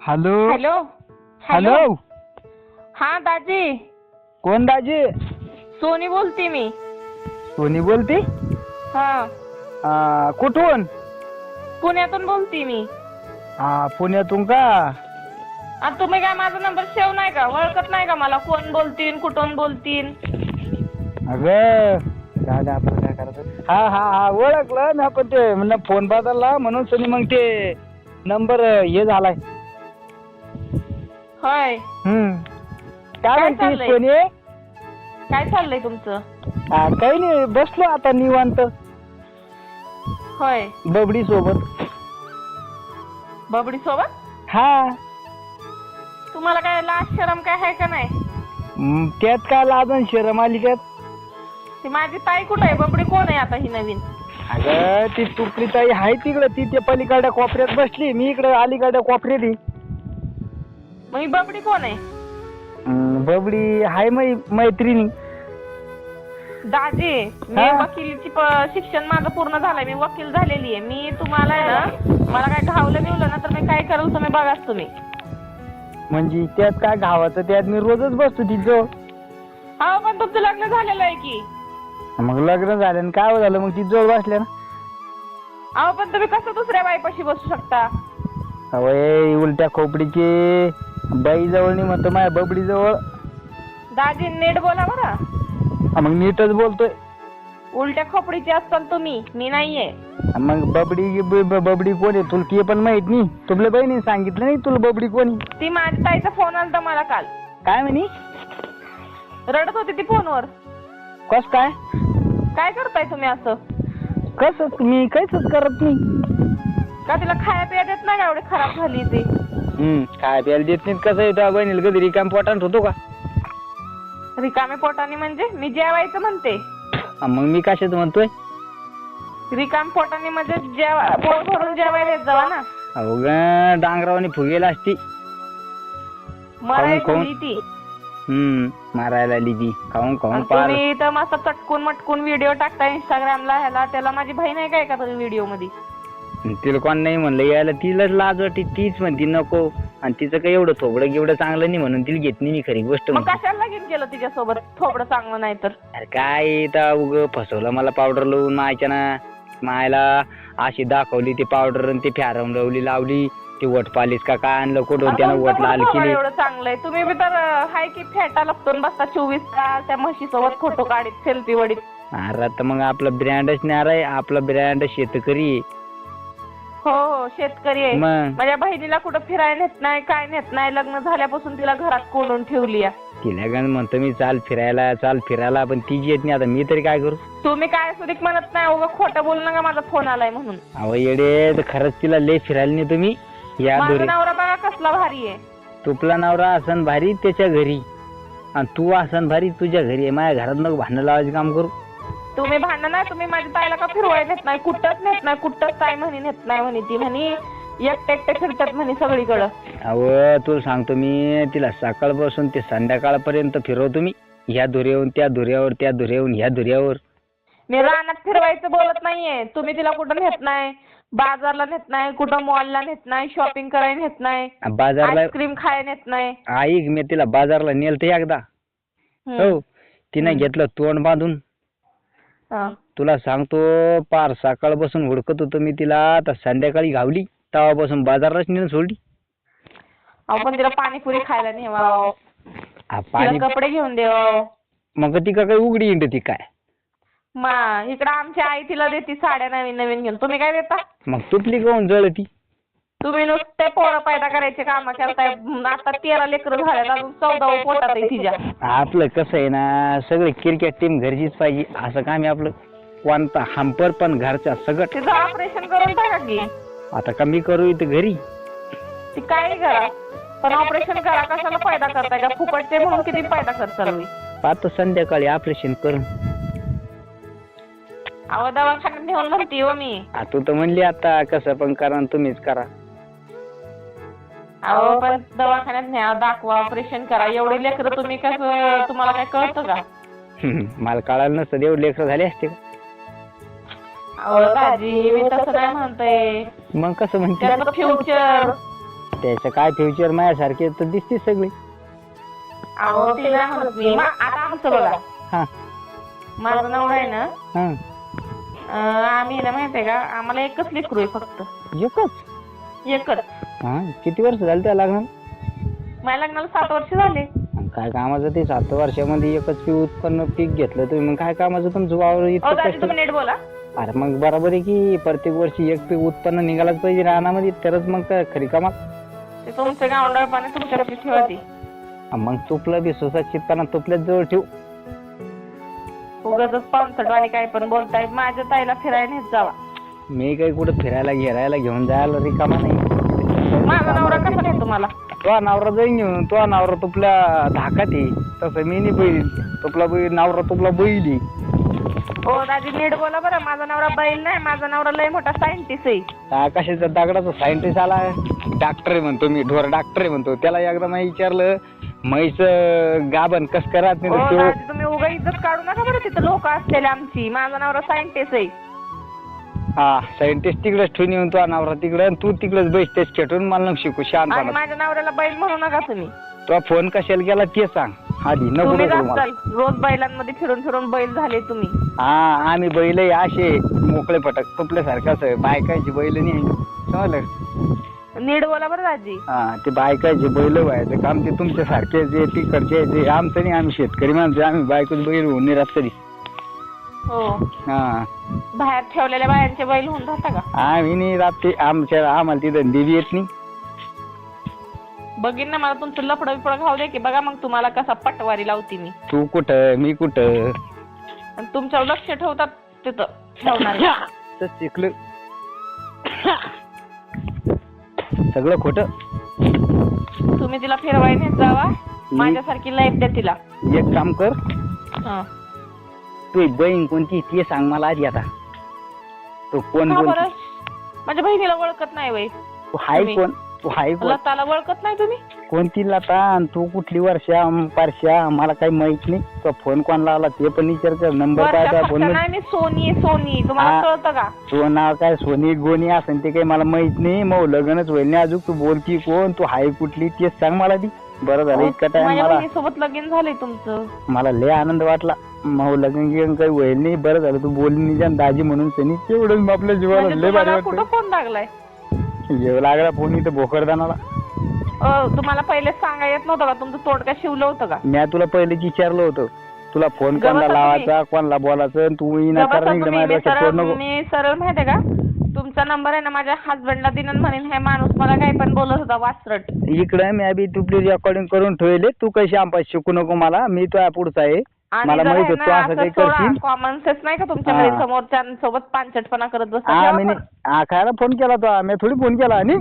Hello? Hello? Hello? हा दाजी. कोण दाजी? Sony बोलते मी. सोनी बोलते? हा. आ, कुठून? पुण्यातून बोलते मी. हा पुण्यातून का? आता तुम्ही काय माझा नंबर सेव्ह नाही का? ओळखत नाही का मला? कोण बोलतीन कुठून बोलतीन? अगं झालं आपलं काय करायचं हा हा हा ओळखलं मी आपण ते म्हणलं फोन बदलला म्हणून सोनी मग ते नंबर हे झालाय. होय. हम्म. काय काय म्हणते चाललंय? सोनी काय चाललंय तुमचं? हा, काही नाही बसलो आता निवांत. होय. बबडी सोबत. बबडी सोबत? हा. तुम्हाला काय लाज शरम काय आहे का नाही? हम्म, त्यात काय लाजन शरम आली त्यात? ती माझी ताई कुठं आहे? बबडी कोण आहे आता ही नवीन? अगं ती तुकडी ताई आहे तिकडं. ती त्या पलीकडच्या कोपऱ्यात बसली. मी इकडं अलीकडच्या कोपऱ्यात आहे. मग ही बबडी कोण आहे? बबडी हाय मै मैत्रिणी. दाजी मी हा? वकिलीची प- शिक्षण माझं पूर्ण झालंय. मी वकील झालेली आहे. मी तुम्हाला आहे ना मला काय घावलं बिवलं ना तर मी काय करेल तुम्ही बघाच तुम्ही. म्हणजे त्यात काय गावाचं त्यात मी रोजच बसतो तिथं. हा पण तुमचं लग्न झालेलं आहे की. मग लग्न झालं आणि काय झालं? मग ती जवळ बसल्या ना. अहो पण तुम्ही कसं दुसऱ्या बाईपाशी बसू शकता? अवय उलट्या खोपडीचे बाई जवळ नाही म्हणतो माझ्या बबडी जवळ दाजी नीट बोला बरं. मग नीटच बोलतोय. उलट्या खोपडीची असताल तुम्ही मी नाहीये. मग बबडी ब- ब- बबडी कोण आहे? तुला ते पण माहीत नाही. तुला बहिणी सांगितलं नाही तुला बबडी कोणी? ती माझ्या ताईचा फोन आलता मला काल. काय म्हणी? रडत होती ती फोनवर. कस काय? काय करताय तुम्ही असं? कस मी काहीच करत नाही. का तिला खाया पिया देत नाही का एवढी खराब झाली ती? हम्म काय प्यायला देत नाहीत कसं येतं बहिणीला कधी रिकाम पोटांत होतो का? रिकामे पोटाने म्हणजे? मी जेवायचं म्हणते. हा, मग मी कशाच म्हणतोय? रिकाम पोटाने म्हणजे जेवा पोट भरून जेवायला येत जावा ना? अहो ग डांगरावानी फुगेला असती. खाऊन- ती हम्म मारायला आली ती. खाऊन खाऊन आणि पार. तुम्ही तर मस्त चटकून मटकून व्हिडिओ टाकताय इंस्टाग्रामला ह्याला. त्याला माझी बहीण आहे काय का व्हिडिओमध्ये? तिला कोण नाही म्हणलं यायला तिलाच लाज वाटते तीच म्हणती नको. आणि तिचं काही एवढं थोबडं एवढं चांगलं नाही म्हणून तिला घेत नाही मी खरी गोष्ट मग कशाला लगीन केलं तिच्यासोबत? थोबडं चांगलं नाही तर. अरे काय तर उग फसवलं मला पावडर लावून मायच्या ना मायला अशी दाखवली ती पावडर आणि ती फॅरमरवली लावली ती वट पालीस का काय आणलं कुठून त्यानं अरे वट तुमचं लाल केली? एवढं चांगलंय तुम्ही बी तर अं, हाय की फेटा आणि बसता चोवीस तास त्या म्हशीसोबत फोटो काढीत सेल्फी वडीत. अरे आता मग आपला ब्रँडच नाही आपला ब्रँड शेतकरी आहे. हो हो शेतकरी आहे. मग? माझ्या बहिणीला कुठं फिरायला नेत नाही काय नेत नाही लग्न झाल्यापासून तिला घरात कोंडून ठेवली आहे. तिला म्हणतो मी चाल फिरायला चाल फिरायला पण ती येत नाही आता. मी तरी काय करू? तुम्ही काय सुधीक म्हणत नाही उगा खोटं बोलू नका माझा फोन आलाय म्हणून. अहो येडे तर खरंच तिला लय फिरायला नाही तुम्ही या माझा दोरी नवरा बघा कसला भारी आहे. तुपला नवरा असन भारी त्याच्या घरी. आणि तू असन भारी तुझ्या घरी आहे. माझ्या घरात नको भांडण लावायचं काम करू. तुम्ही भांडण नाही तुम्ही माझ्या ताईला का फिरवायला नेत नाही? कुठंच नेत नाही कुठंच ताई म्हणी नेत नाही म्हणे. ती म्हणी एकटे एकटे फिरतात म्हणे सगळीकडं. अहो तुला सांगतो मी तिला सकाळपासून ते संध्याकाळपर्यंत फिरवतो मी. ह्या धुऱ्याहून त्या धुऱ्यावर त्या धुऱ्याहून ह्या धुऱ्यावर मी रानात फिरवायचं बोलत नाहीये. तुम्ही तिला कुठं नेत नाही? बाजारला नेत नाही कुठं मॉलला नेत नाही शॉपिंग करायला नेत नाही बाजारला आईस्क्रीम खायला नेत नाही. ऐक मी तिला बाजारला नेलत एकदा. हम्म. हो तिने घेतलं तोंड बांधून. तुला सांगतो पार सकाळपासून हुडकत होतो मी तिला आता संध्याकाळी घावली तेव्हापासून बाजारलाच नेऊन सोडली. अहो पण तिला पाणीपुरी खायला नेवा आ, पाणी तिला कपडे घेऊन देवा मग ती का काही उघडी इंड ती काय? मा इकडं आमची आई तिला देते साड्या नवीन नवीन घेऊन. तुम्ही काय देता? मग तुटली काऊन जळती? तुम्ही नुसते पोरं पैदा करायचे काम करताय आता तेरा लेकरं झाल्यात अजून चौदा पोटात आहे तिच्या. आपलं कसं आहे ना सगळे क्रिकेट टीम घरचीच पाहिजे. असं काम आहे आपलं. कोणता हंपर पण घरचा सगळं. तिचं ऑपरेशन करून टाका की. आता कमी करू इथं घरी. ती काही करा. पण ऑपरेशन करा कशाला फायदा करताय? का फुकटचे म्हणून किती फायदा करताल मी पाहतो संध्याकाळी ऑपरेशन करून. अहो दवाखान्यात नेऊन म्हणते हो मी. आ, तू तर म्हणली आता कसं पण करा आणि तुम्हीच करा. अहो पण दवाखान्यात न्या दाखवा ऑपरेशन करा. एवढे लेकरं तुम्ही कसं तुम्हाला काय कळतं का? मला कळालं नसतं. एवढे लेकरं झाले असते का? अहो दाजी मी तसं नाही म्हणतोय मग कसं म्हणते? त्याचं फ्युचर त्याचं काय फ्युचर माझ्यासारखे तर दिसते सगळी. अहो ते नाही म्हणत मी. मा- आता आमचं बघा. हा. माझा नवरा आहे ना? हा. अं, आम्ही ना माहितीये का आम्हाला एकच लेकरू आहे फक्त. एकच? एकच. हा? किती वर्ष झाली त्या लग्न माझ्या लग्नाला सात वर्ष झाले. काय कामाचं ते सात वर्षामध्ये एकच पीक उत्पन्न पीक घेतलं तुम्ही. मग काय कामाचं तुमचं वावर अहो इतकं कष्ट? तुम्ही नीट बोला. अरे मग बरोबर आहे की प्रत्येक वर्षी एक पीक उत्पन्न निघालाच पाहिजे रानामध्ये तरच मग काय खरी कमाल. ते तुमचे गावंडळपणे तुमच्याकडे ठेवा ती हा, मग तुपलं बी सुसक्षितपणा तुपल्याच जवळ ठेव. उगाच पावसाळ आणि काय पण बोलताय. माझ्या ताईला फिरायला नेत जावा. मी काही कुठं फिरायला घेरायला घेऊन जायला रिकामा नाही माझा नवरा कसा नाही तुम्हाला? तो नवरा जाईन घेऊन. तो नवरा तुपल्या धाकात आहे. तसं मी नाही बैल. तुपला बैल नवरा तुपला बैल आहे. हो दादी नीट बोला बरं. माझा नवरा बैल नाही माझा नवरा लय मोठा सायंटिस्ट आहे. आकाशाचा दगडाचा सायंटिस्ट आला? डॉक्टर आहे म्हणतो मी ढोर डॉक्टर आहे म्हणतो. त्याला एकदा नाही विचारलं म्हैस गाबन कस करत हो नाही दादी तुम्ही उगा इज्जत काढू नका बरं. तिथं लोक असलेले आमची. माझा नवरा सायंटिस्ट आहे. हा सायंटिस्ट तिकडेच ठेवून येऊन तो नवरा तिकडे आणि तू तिकडेच बैस तेच खेटून मला नको शिकू आणि शहाणपणा माझ्या नवऱ्याला बैल म्हणू नका तुम्ही. तो फोन कशाला केला ते सांग. आधी नको तुम्ही नको मला. रोज बैलांमध्ये फिरून फिरून बैल झाले तुम्ही. हा आम्ही बैल असे मोकळे फटक तुपल्यासारखाच बायकांची बैल नाही. समजलं बोला बरं दाजी. हा ते बायकाचे बैल व्हायचं काम ते तुमच्या सारखे जे तिकडचे जे आमचं नाही आम्ही शेतकरी माणसं आम्ही बायकोच बैल होऊन नाही कधी. हो. हा. बाहेर ठेवलेल्या बायांचे बैल होऊन राहता का? आम्ही नाही राहत ते. आमच्या आम्हाला तिथं देवी येत नाही. बघीन ना मला तुमचं लफडं बिफडं खाऊ दे की बघा मग तुम्हाला कसा पटवारी लावती मी. तू कुठं मी कुठं? आणि तुमच्यावर लक्ष ठेवतात तिथं ठेवणार. तर शिकलं सगळं खोटं. तुम्ही तिला फिरवाय नेत जावा माझ्यासारखी लाईफ द्या तिला. एक काम कर. हं. तू बहीण कोणती ते सांग मला आधी आता. तो कोण का माझ्या बहिणीला ओळखत नाही वय तू हाय तुम्ही? कोण? तू हाय कोण? लताला ओळखत नाही तुम्ही? कोणती लता? आणि तू कुठली वर्षा? अम, पारशा? मला काही माहीत नाही. तो फोन कोण लावला? ते पण विचार कर. नंबर काय फक्त फोन नाही मी सोनी आहे, सोनी. तुम्हाला हा. कळतं का? तो नाव काय? सोनी गोनी असेल ते काही मला माहीत नाही. मग लग्नच होईल नाही अजून. तू बोलती कोण? तू हाय कुठली? तेच सांग मला ती बरं झालं इतका टाइम माझ्या मला बहिणीसोबत लगीन झालंय तुमचं. मला लय आनंद वाटला. मग लग्न गिग्न काही होईल नाही बरं झालं तू बोलली नाही जाण दाजी म्हणून सनी तेवढं आपल्या जीवाला म्हणजे लय भारी तुम्हाला कुठं वाटतं फोन लागलाय? येऊ लागला फोन इथं भोकरदानाला. अ, तुम्हाला पहिले सांगा येत नव्हतं का? तुमचं तोंड काय शिवलं होतं का? मी तुला पहिले विचारलं होतं. तुला फोन कोणाला लावायचा कोणाला बोलायचं आणि तू गप्प विनाकारण बसा इकडे तुम्ही. माझ्या मी डोक्यात सरळ फोड नको. मी सरळ माहितीये का? तुमचा नंबर आहे ना माझ्या हसबंडला दिनन म्हणेन हे माणूस मला काही पण बोलत होता वासरट. इकडे मी आधी तुपली रेकॉर्डिंग करून ठेवले. तू कशी आंबा शिकू नको मला. मी तो पुढचा आहे. आणि मला जरा माहीत आहे तू असं काही करशील कॉमन सेन्स नाही का तुमच्याकडे हा. समोरच्यांसोबत पांचटपणा करत बसता हा मी पण. नाही- हा खायला फोन केला तो मी थोडी फोन केला आणि